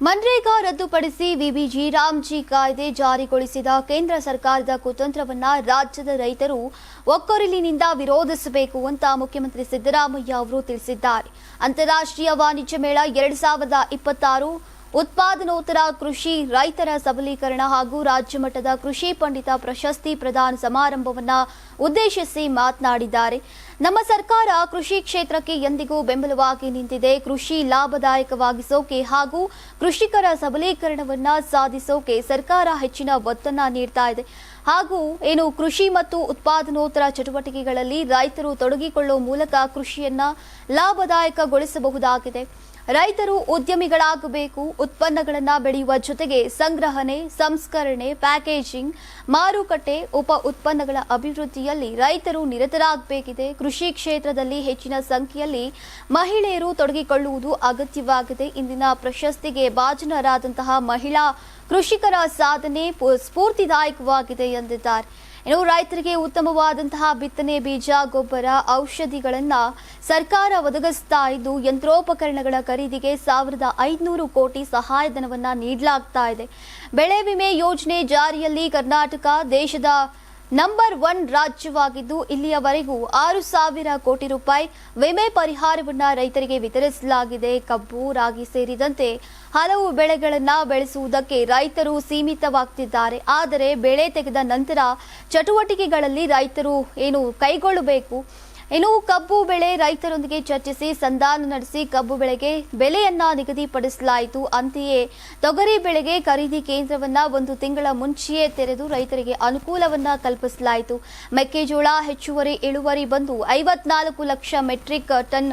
ಮನ್ರೇಗಾ ರದ್ದುಪಡಿಸಿ ವಿಬಿಜಿ ರಾಮ್ಜಿ ಕಾಯ್ದೆ ಜಾರಿಗೊಳಿಸಿದ ಕೇಂದ್ರ ಸರ್ಕಾರದ ಕುತಂತ್ರವನ್ನ ರಾಜ್ಯದ ರೈತರು ಒಕ್ಕೊರಲಿನಿಂದ ವಿರೋಧಿಸಬೇಕು ಅಂತ ಮುಖ್ಯಮಂತ್ರಿ ಸಿದ್ದರಾಮಯ್ಯ ಅವರು ತಿಳಿಸಿದ್ದಾರೆ. ಅಂತಾರಾಷ್ಟ್ರೀಯ ವಾಣಿಜ್ಯ ಮೇಳ ಎರಡ್ ಸಾವಿರದ ಇಪ್ಪತ್ತಾರು ಉತ್ಪಾದನೋತ್ತರ ಕೃಷಿ, ರೈತರ ಸಬಲೀಕರಣ ಹಾಗೂ ರಾಜ್ಯ ಮಟ್ಟದ ಕೃಷಿ ಪಂಡಿತ ಪ್ರಶಸ್ತಿ ಪ್ರದಾನ ಸಮಾರಂಭವನ್ನ ಉದ್ದೇಶಿಸಿ ಮಾತನಾಡಿದ್ದಾರೆ. ನಮ್ಮ ಸರ್ಕಾರ ಕೃಷಿ ಕ್ಷೇತ್ರಕ್ಕೆ ಎಂದಿಗೂ ಬೆಂಬಲವಾಗಿ ನಿಂತಿದೆ. ಕೃಷಿ ಲಾಭದಾಯಕವಾಗಿಸೋಕೆ ಹಾಗೂ ಕೃಷಿಕರ ಸಬಲೀಕರಣವನ್ನ ಸಾಧಿಸೋಕೆ ಸರ್ಕಾರ ಹೆಚ್ಚಿನ ಒತ್ತನ್ನ ನೀಡ್ತಾ ಇದೆ. ಹಾಗೂ ಏನು ಕೃಷಿ ಮತ್ತು ಉತ್ಪಾದನೋತ್ತರ ಚಟುವಟಿಕೆಗಳಲ್ಲಿ ರೈತರು ತೊಡಗಿಕೊಳ್ಳುವ ಮೂಲಕ ಕೃಷಿಯನ್ನ ಲಾಭದಾಯಕಗೊಳಿಸಬಹುದಾಗಿದೆ. ರೈತರು ಉದ್ಯಮಿಗಳಾಗಬೇಕು, ಉತ್ಪನ್ನಗಳನ್ನು ಬೆಳೆಯುವ ಜೊತೆಗೆ ಸಂಗ್ರಹಣೆ, ಸಂಸ್ಕರಣೆ, ಪ್ಯಾಕೇಜಿಂಗ್, ಮಾರುಕಟ್ಟೆ, ಉಪ ಉತ್ಪನ್ನಗಳ ಅಭಿವೃದ್ಧಿಯಲ್ಲಿ ರೈತರು ನಿರತರಾಗಬೇಕಿದೆ. ಕೃಷಿ ಕ್ಷೇತ್ರದಲ್ಲಿ ಹೆಚ್ಚಿನ ಸಂಖ್ಯೆಯಲ್ಲಿ ಮಹಿಳೆಯರು ತೊಡಗಿಕೊಳ್ಳುವುದು ಅಗತ್ಯವಾಗಿದೆ. ಇಂದಿನ ಪ್ರಶಸ್ತಿಗೆ ಭಾಜನರಾದಂತಹ ಮಹಿಳಾ ಕೃಷಿಕರ ಸಾಧನೆ ಸ್ಫೂರ್ತಿದಾಯಕವಾಗಿದೆ ಎಂದಿದ್ದಾರೆ. ಇನ್ನು ರೈತರಿಗೆ ಉತ್ತಮವಾದಂತಹ ಬಿತ್ತನೆ ಬೀಜ, ಗೊಬ್ಬರ, ಔಷಧಿಗಳನ್ನ ಸರ್ಕಾರ ಒದಗಿಸ್ತಾ ಇದ್ದು, ಯಂತ್ರೋಪಕರಣಗಳ ಖರೀದಿಗೆ ಸಾವಿರದ ಐದುನೂರು ಕೋಟಿ ಸಹಾಯಧನವನ್ನ ನೀಡಲಾಗ್ತಾ ಇದೆ. ಬೆಳೆ ವಿಮೆ ಯೋಜನೆ ಜಾರಿಯಲ್ಲಿ ಕರ್ನಾಟಕ ದೇಶದ ನಂಬರ್ ಒನ್ ರಾಜ್ಯವಾಗಿದ್ದು, ಇಲ್ಲಿಯವರೆಗೂ ಆರು ಸಾವಿರ ಕೋಟಿ ರೂಪಾಯಿ ವಿಮೆ ಪರಿಹಾರವನ್ನು ರೈತರಿಗೆ ವಿತರಿಸಲಾಗಿದೆ. ಕಬ್ಬು ರಾಗಿ ಸೇರಿದಂತೆ ಹಲವು ಬೆಳೆಗಳನ್ನು ಬೆಳೆಸುವುದಕ್ಕೆ ರೈತರು ಸೀಮಿತವಾಗ್ತಿದ್ದಾರೆ. ಆದರೆ, ಬೆಳೆ ತೆಗೆದ ನಂತರ ಚಟುವಟಿಕೆಗಳಲ್ಲಿ ರೈತರು ಏನು ಕೈಗೊಳ್ಳಬೇಕು? ಇನ್ನು ಕಬ್ಬು ಬೆಳೆ ರೈತರೊಂದಿಗೆ ಚರ್ಚಿಸಿ ಸಂಧಾನ ನಡೆಸಿ ಕಬ್ಬು ಬೆಳೆಗೆ ಬೆಲೆಯನ್ನ ನಿಗದಿಪಡಿಸಲಾಯಿತು. ಅಂತೆಯೇ ತೊಗರಿ ಬೆಳೆಗೆ ಖರೀದಿ ಕೇಂದ್ರವನ್ನ ಒಂದು ತಿಂಗಳ ಮುಂಚೆಯೇ ತೆರೆದು ರೈತರಿಗೆ ಅನುಕೂಲವನ್ನ ಕಲ್ಪಿಸಲಾಯಿತು. ಮೆಕ್ಕೆಜೋಳ ಹೆಚ್ಚುವರಿ ಇಳುವರಿ ಬಂದು ಐವತ್ನಾಲ್ಕು ಲಕ್ಷ ಮೆಟ್ರಿಕ್ ಟನ್